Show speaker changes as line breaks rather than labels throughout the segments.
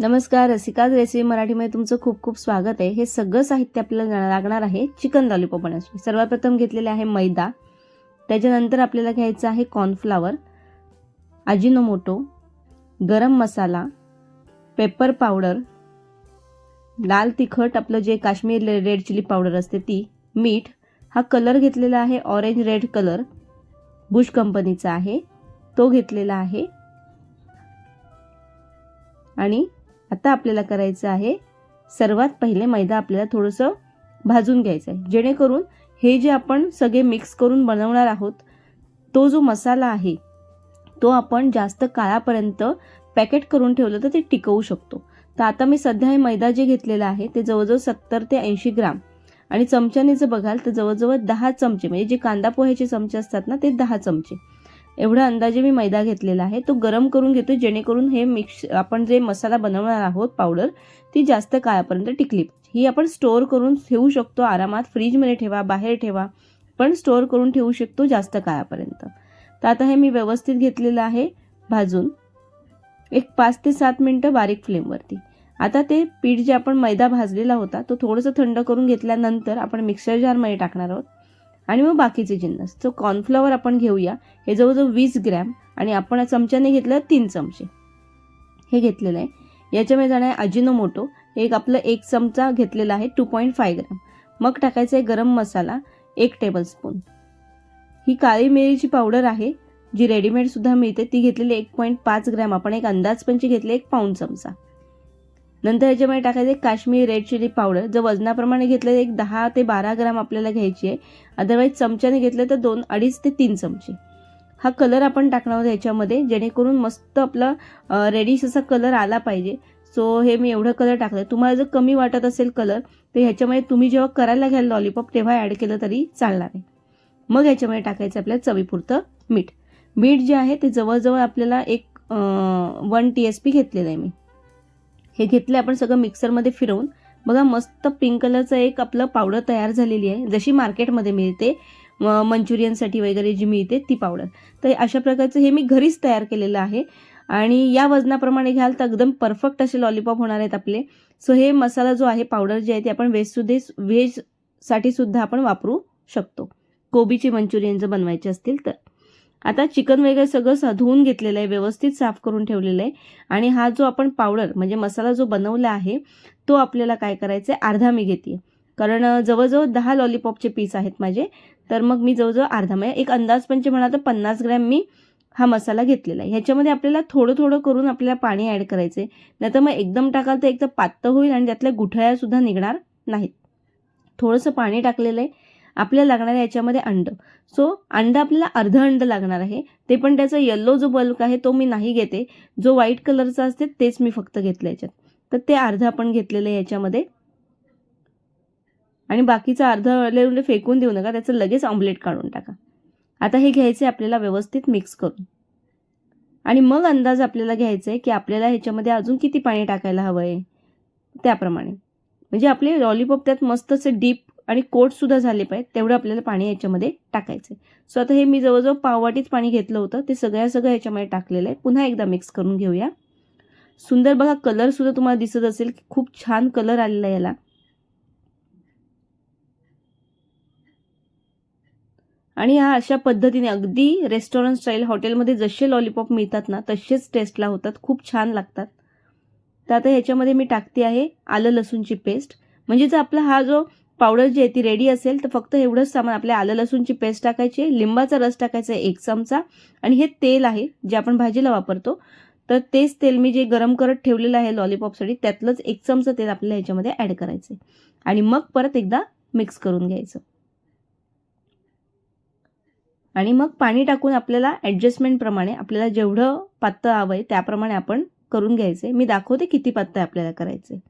नमस्कार रसिकाज रेसिपी मराठीमध्ये तुमचं खूप खूप स्वागत आहे. हे सगळं साहित्य आपल्याला लागणार आहे चिकन लॉलीपॉप बनवण्यासाठी सर्वात प्रथम घेतलेले आहे मैदा. त्याच्यानंतर आपल्याला घ्यायचं आहे कॉर्नफ्लावर अजिनोमोटो गरम मसाला पेपर पावडर लाल तिखट आपलं जे काश्मीर रेड चिली पावडर असते ती मीठ. हा कलर घेतलेला आहे ऑरेंज रेड कलर. बुश कंपनीचा आहे. तो घेतलेला आहे. आणि आता आपल्याला करायचं आहे सर्वात पहिले मैदा आपल्याला थोडंसं भाजून घ्यायचं आहे जेणेकरून हे जे आपण सगळे मिक्स करून बनवणार आहोत तो जो मसाला आहे तो आपण जास्त काळापर्यंत पॅकेट करून ठेवलं तर ते टिकवू शकतो. तर आता मी सध्या हे मैदा जे घेतलेलं आहे ते जवळजवळ सत्तर ते ऐंशी ग्राम. आणि चमच्याने जर बघाल तर जवळजवळ दहा चमचे म्हणजे जे कांदा पोह्याचे चमचे असतात ना ते दहा चमचे. एवढा अंदाजे मी मैदा घेतलेला आहे. तो गरम करून घेतो जेणेकरून हे मिक्स आपण जे मसाला बनवणार आहोत पावडर ती जास्त काळापर्यंत टिकली ही आपण स्टोअर करून ठेवू शकतो आरामात. फ्रीजमध्ये ठेवा बाहेर ठेवा पण स्टोअर करून ठेवू शकतो जास्त काळापर्यंत. तर आता हे मी व्यवस्थित घेतलेलं आहे भाजून. एक पाच ते सात मिनटं बारीक फ्लेमवरती आता ते पीठ जे आपण मैदा भाजलेला होता तो थोडंसं थंड करून घेतल्यानंतर आपण मिक्सर जारमध्ये टाकणार आहोत. आणि मग बाकीचे जिन्नस. तो कॉर्नफ्लॉवर आपण घेऊया. हे जवळजवळ वीस ग्रॅम आणि आपण चमच्याने घेतलं तीन चमचे. हे घेतलेलं आहे. याच्यामध्ये जाणार आहे अजिनोमोटो. एक आपलं एक चमचा घेतलेला आहे टू पॉईंट फाय ग्रॅम. मग टाकायचं आहे गरम मसाला एक टेबलस्पून ही काळी मिरीची पावडर आहे. जी रेडीमेडसुद्धा मिळते. ती घेतलेली एक पॉईंट पाच ग्रॅम. आपण एक अंदाजपंची घेतली एक पाऊंड चमचा. नंतर याच्यामध्ये टाकायचं एक काश्मीरी रेड चिली पावडर. जर वजनाप्रमाणे घेतलं एक दहा ते बारा ग्राम आपल्याला घ्यायची आहे. अदरवाईज चमच्याने घेतलं तर दोन अडीच ते तीन चमचे. हा कलर आपण टाकणार आहोत याच्यामध्ये जेणेकरून मस्त आपला रेडिश असा कलर आला पाहिजे. सो हे मी एवढं कलर टाकलं तुम्हाला जर कमी वाटत असेल कलर तर ह्याच्यामध्ये तुम्ही जेव्हा करायला घ्याल लॉलीपॉप तेव्हा ॲड केलं तरी चालणार आहे. मग ह्याच्यामध्ये टाकायचं आपल्याला चवीपुरतं मीठ. मीठ जे आहे ते जवळजवळ आपल्याला एक वन टी एस पी घेतलेलं आहे मी. हे घेतलं आपण सगळं मिक्सरमध्ये फिरवून. बघा मस्त पिंक कलरचं एक आपलं पावडर तयार झालेली आहे. जशी मार्केटमध्ये मिळते मंचुरियनसाठी वगैरे जी मिळते ती पावडर तर अशा प्रकारचं हे मी घरीच तयार केलेलं आहे. आणि या वजनाप्रमाणे घ्याल तर एकदम परफेक्ट असे लॉलीपॉप होणार आहेत आपले. सो हे मसाला जो आहे पावडर जे आहे ते आपण व्हेजसुद्धे व्हेजसाठी सुद्धा आपण वापरू शकतो. कोबीचे मंचुरियन जर बनवायचे असतील तर. आता चिकन वगैरे सगळं धुवून घेतलेलं आहे व्यवस्थित साफ करून ठेवलेलं आहे. आणि हा जो आपण पावडर म्हणजे मसाला जो बनवला आहे तो आपल्याला काय करायचा आहे अर्धा मी घेते. कारण जवळजवळ दहा लॉलीपॉपचे पीस आहेत माझे. तर मग मी जवळजवळ अर्धा म्हणजे एक अंदाजपंचे म्हणजे म्हणा तर पन्नास ग्रॅम मी हा मसाला घेतलेला आहे. ह्याच्यामध्ये आपल्याला थोडं थोडं करून आपल्याला पाणी ॲड करायचं आहे नाही मग एकदम टाकाल तर एकदम पातळ होईल आणि त्यातल्या गुठळ्यासुद्धा निघणार नाहीत. थोडंसं पाणी टाकलेलं आहे. आपल्याला लागणार आहे याच्यामध्ये अंड. सो अंड आपल्याला अर्ध अंड लागणार आहे. ते पण त्याचा येल्लो जो बल्क आहे तो मी नाही घेते. जो व्हाईट कलरचा असते तेच मी फक्त घेतलं याच्यात. तर ते अर्ध आपण घेतलेलं आहे याच्यामध्ये. आणि बाकीचं अर्ध म्हणजे फेकून देऊ नका. त्याचं लगेच ऑमलेट काढून टाका. आता हे घ्यायचे आपल्याला व्यवस्थित मिक्स करून. आणि मग अंदाज आपल्याला घ्यायचा आहे की आपल्याला ह्याच्यामध्ये अजून किती पाणी टाकायला हवं आहे त्याप्रमाणे. म्हणजे आपले लॉलीपॉप त्यात मस्त असे डीप आणि कोटसुद्धा झाले पाहिजे तेवढं आपल्याला पाणी याच्यामध्ये टाकायचं आहे सो आता हे मी जवळजवळ पाववाटीच पाणी घेतलं होतं. ते सगळ्या सगळं याच्यामध्ये टाकलेलं आहे. पुन्हा एकदा मिक्स करून घेऊया. सुंदर बघा कलरसुद्धा तुम्हाला दिसत असेल की खूप छान कलर आलेला आहे याला. आणि हा अशा पद्धतीने अगदी रेस्टॉरंट स्टाईल हॉटेलमध्ये जसे लॉलीपॉप मिळतात ना तसेच टेस्टला होतात. खूप छान लागतात. तर आता ह्याच्यामध्ये मी टाकते आहे आलं लसूणची पेस्ट म्हणजे जर आपला हा जो पावडर जी आहे ती रेडी असेल तर फक्त एवढंच सामान आपल्या आलं लसूणची पेस्ट टाकायची आहे लिंबाचा रस टाकायचा आहे एक चमचा आणि हे तेल आहे जे आपण भाजीला वापरतो. तर तेच तेल मी जे गरम करत ठेवलेलं आहे लॉलीपॉपसाठी त्यातलंच एक चमचा तेल आपल्याला ह्याच्यामध्ये ॲड करायचं आहे आणि मग परत एकदा मिक्स करून घ्यायचं. आणि मग पाणी टाकून आपल्याला ॲडजस्टमेंटप्रमाणे आपल्याला जेवढं पातळ हवं आहे त्याप्रमाणे आपण करून घ्यायचं आहे मी दाखवते किती पातळ आपल्याला करायचं आहे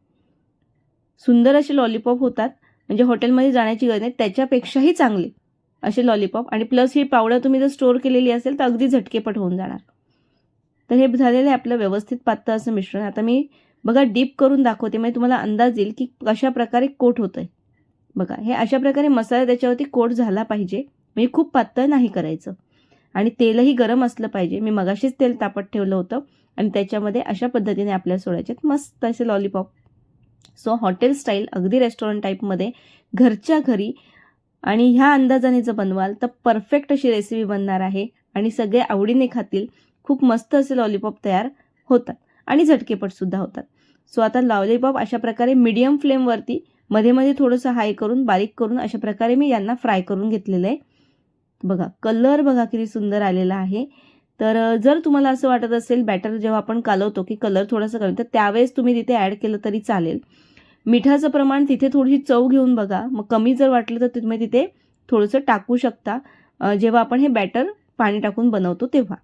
सुंदर असे लॉलीपॉप होतात. म्हणजे हॉटेलमध्ये जाण्याची गरज नाही त्याच्यापेक्षाही चांगले असे लॉलीपॉप आणि प्लस ही पावडर तुम्ही जर स्टोअर केलेली असेल तर अगदी झटकेपट होऊन जाणार. तर हे झालेलं आहे आपलं व्यवस्थित पातळ असं मिश्रण. आता मी बघा डीप करून दाखवते. म्हणजे तुम्हाला अंदाज येईल की कशा प्रकारे कोट होतं आहे बघा हे अशा प्रकारे मसाला त्याच्यावरती कोट झाला पाहिजे. म्हणजे खूप पातळ नाही करायचं. आणि तेलही गरम असलं पाहिजे. मी मगाशीच तेल तापत ठेवलं होतं. आणि त्याच्यामध्ये अशा पद्धतीने आपल्या सोडायचे आहेत मस्त असे लॉलीपॉप सो हॉटेल स्टाईल अगदी रेस्टॉरंट टाईपमध्ये घरच्या घरी आणि ह्या अंदाजाने जर बनवाल तर परफेक्ट अशी रेसिपी बनणार आहे. आणि सगळे आवडीने खातील. खूप मस्त असे लॉलीपॉप तयार होतात. आणि झटकेपटसुद्धा होतात. सो आता लॉलीपॉप अशा प्रकारे मीडियम फ्लेमवरती मध्ये मध्ये थोडंसं हाय करून बारीक करून अशा प्रकारे मी यांना फ्राय करून घेतलेलं आहे. बघा कलर बघा किती सुंदर आलेला आहे. तर जर तुम्हाला असं वाटत असेल बॅटर जेव्हा आपण कालवतो की कलर थोडासा कमी तर त्यावेळेस तुम्ही तिथे ॲड केलं तरी चालेल. मिठाचं प्रमाण तिथे थोडीशी चव घेऊन बघा. मग कमी जर वाटलं तर तुम्ही तिथे थोडंसं टाकू शकता. जेव्हा आपण हे बॅटर पाणी टाकून बनवतो तेव्हा.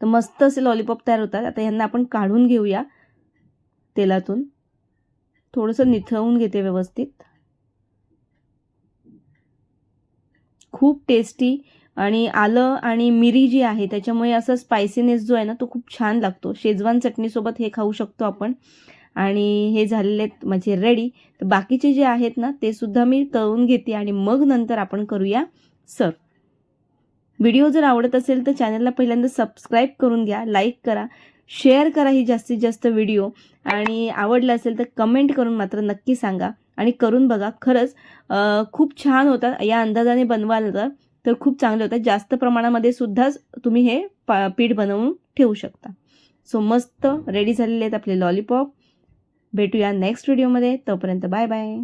तर मस्त असे लॉलीपॉप तयार होतात. आता यांना आपण काढून घेऊया तेलातून. थोडंसं निथळवून घेते व्यवस्थित. खूप टेस्टी आणि आलं आणि मिरी जी आहे त्याच्यामुळे असं स्पायसीनेस जो आहे ना तो खूप छान लागतो. शेजवान चटणीसोबत हे खाऊ शकतो आपण. आणि हे झालेले आहेत माझे रेडी तर बाकीचे जे आहेत ना ते सुद्धा मी तळून घेते आणि मग नंतर आपण करूया सर्व व्हिडिओ जर आवडत असेल तर चॅनलला पहिल्यांदा सबस्क्राईब करून घ्या लाईक करा शेअर करा ही जास्तीत जास्त व्हिडिओ आणि आवडलं असेल तर कमेंट करून मात्र नक्की सांगा. आणि करून बघा खरंच खूप छान होतात या अंदाजाने बनवाल तर. तर खूप चांगले होतात. जास्त प्रमाणामध्ये सुद्धा तुम्ही हे पा पीठ बनवून ठेवू शकता. सो मस्त रेडी झालेले आहेत आपले लॉलीपॉप भेटूया नेक्स्ट व्हिडिओमध्ये तोपर्यंत बाय बाय